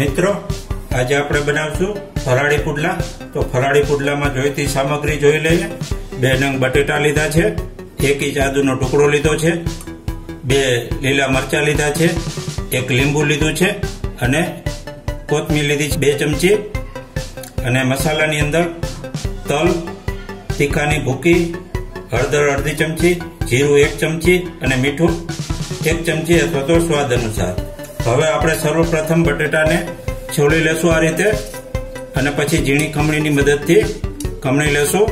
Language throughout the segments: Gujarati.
મિત્રો, આજે આપણે બનાવશું ફરાળી પુડલા. તો ફરાળી પુડલામાં જોઈતી સામગ્રી જોઈ લઈએ બે નંગ બટેટા લીધા છે, એક ઇંચ આદુનો ટુકડો લીધો છે, બે લીલા મરચા લીધા છે, એક લીંબુ લીધું છે અને કોથમીર લીધી છે બે ચમચી. અને મસાલાની અંદર તલ, તીખાની ભૂકી, હળદર અડધી ચમચી, જીરું એક ચમચી અને મીઠું એક ચમચી અથવા તો સ્વાદ અનુસાર. હવે આપણે સર્વપ્રથમ બટેટાને છોલી લેશું આ રીતે અને પછી ઝીણી ખમણીની મદદથી ખમણી લેશું.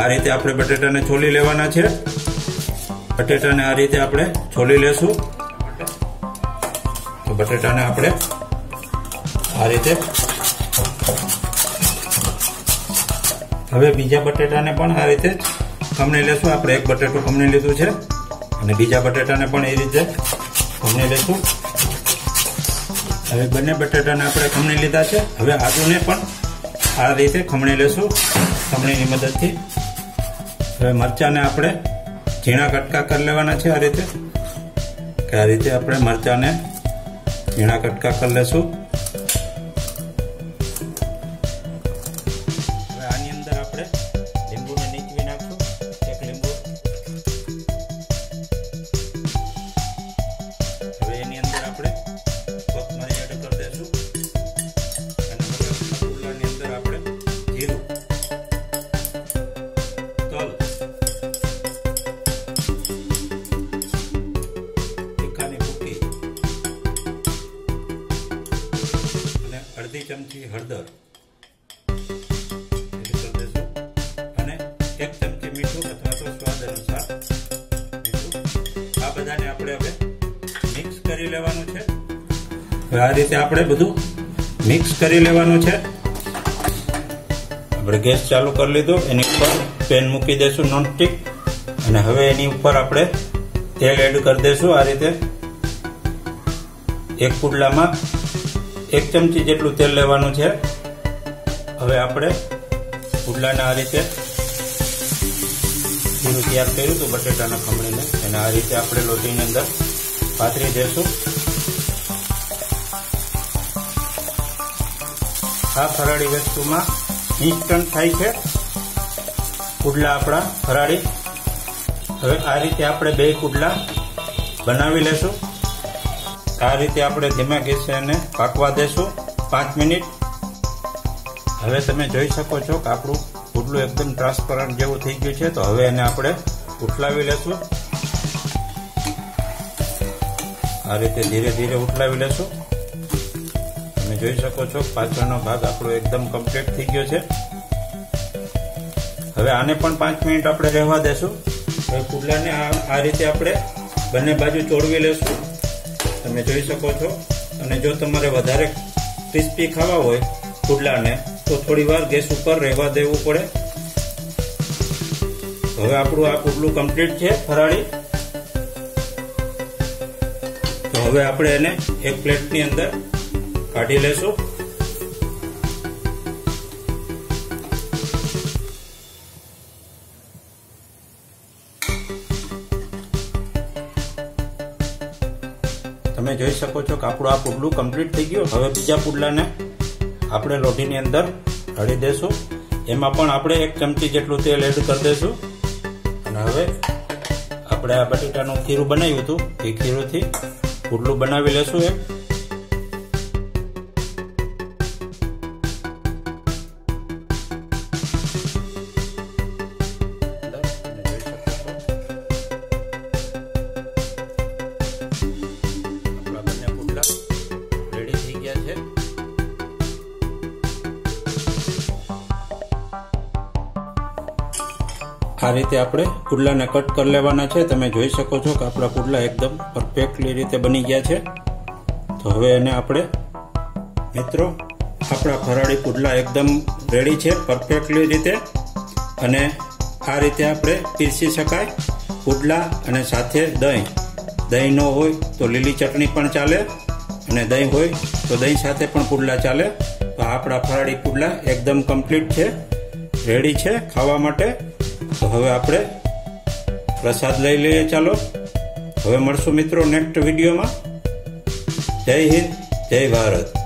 આ રીતે આપણે બટેટાને છોલી લેવાના છે. બટેટાને આ રીતે આપણે છોલી લેશું. તો બટેટાને આપણે આ રીતે હવે બીજા બટેટાને પણ આ રીતે ખમણી લેશું. આપણે એક બટેટું ખમણી લીધું છે અને બીજા બટેટાને પણ એ રીતે ખમણી લેશું. હવે બંને બટેટાને આપણે ખમણી લીધા છે. હવે આદુને પણ આ રીતે ખમણી લેશું, ખમણીની મદદથી. હવે મરચાંને આપણે ઝીણા કટકા કરી લેવાના છે આ રીતે. કે આ રીતે આપણે મરચાંને ઝીણા કટકા કરી લેશું. ચમચી હળદર અને એક ચમચી મીઠું અથવા તો સ્વાદ અનુસાર આ બધાને આપણે હવે મિક્સ કરી લેવાનું છે. આ રીતે આપણે બધું મિક્સ કરી લેવાનું છે. આપણે ગેસ ચાલુ કરી લીધો. એની ઉપર પેન મૂકી દઈશું નોનસ્ટિક. અને હવે એની ઉપર આપણે તેલ એડ કરી દઈશું આ રીતે એક પુડલામાં એક ચમચી જેટલું તેલ લેવાનું છે. હવે આપણે પુડલાને આ રીતે જીરું તૈયાર કર્યું હતું બટેટાના ખમણીને અને આ રીતે આપણે લોટીની અંદર પાથરી દઈશું આ ફરાળી વસ્તુમાં ઇન્સ્ટન્ટ થાય છે. કુડલા આપણા ફરાળી. હવે આ રીતે આપણે બે કુડલા બનાવી લેશું. આ રીતે આપણે ધીમા ગેસે એને પાકવા દેશું. પાંચ મિનિટ. હવે તમે જોઈ શકો છો કે આપણું પુડલું એકદમ ટ્રાન્સપરન્ટ જેવું થઈ ગયું છે, તો હવે એને આપણે ઉઠલાવી લેશું. આ રીતે ધીરે ધીરે ઉઠલાવી લેશું. તમે જોઈ શકો છો પાછળનો ભાગ આપણો એકદમ કમ્પ્લીટ થઈ ગયો છે. હવે આને પણ પાંચ મિનિટ આપણે રહેવા દેશું. હવે પુડલાને આ રીતે આપણે બંને બાજુ ચોડવી લેશું. તમે જોઈ શકો છો. અને જો તમારે વધારે ક્રિસ્પી ખાવા હોય, પુડલાને, તો થોડી વાર ગેસ ઉપર રહેવા દેવું પડે. હવે આપણું આ પુડલું કમ્પ્લીટ છે, ફરાળી. તો હવે આપણે એને એક પ્લેટની અંદર કાઢી લેશું. તમે જોઈ શકો છો કે આપણું આ પુડલું કમ્પ્લીટ થઈ ગયું. હવે બીજા પુડલાને આપણે લોઢીની અંદર ઢળી દેશું. એમાં પણ આપણે એક ચમચી જેટલું તેલ એડ કરી દઈશું અને હવે આપણે આ બટેટાનું ખીરું બનાવ્યું હતું. એ ખીરુંથી પુડલું બનાવી લેશું એક. આ રીતે આપણે કુડલાને કટ કરી લેવાના છે. તમે જોઈ શકો છો કે આપણા કુડલા એકદમ પરફેક્ટલી રીતે બની ગયા છે. તો હવે એને આપણે મિત્રો આપણા ફરાળી કુડલા એકદમ રેડી છે પરફેક્ટલી રીતે. અને આ રીતે આપણે પીરસી શકાય. કુડલા અને સાથે દહીં. દહીં ન હોય તો લીલી ચટણી પણ ચાલે અને દહીં હોય તો દહીં સાથે પણ પુડલા ચાલે. તો આપણા ફરાળી પુડલા એકદમ કમ્પ્લીટ છે રેડી છે ખાવા માટે. તો હવે આપણે પ્રસાદ લઈ લઈએ ચાલો. હવે મળશું મિત્રો નેક્સ્ટ વિડીયોમાં. જય હિન્દ, જય ભારત.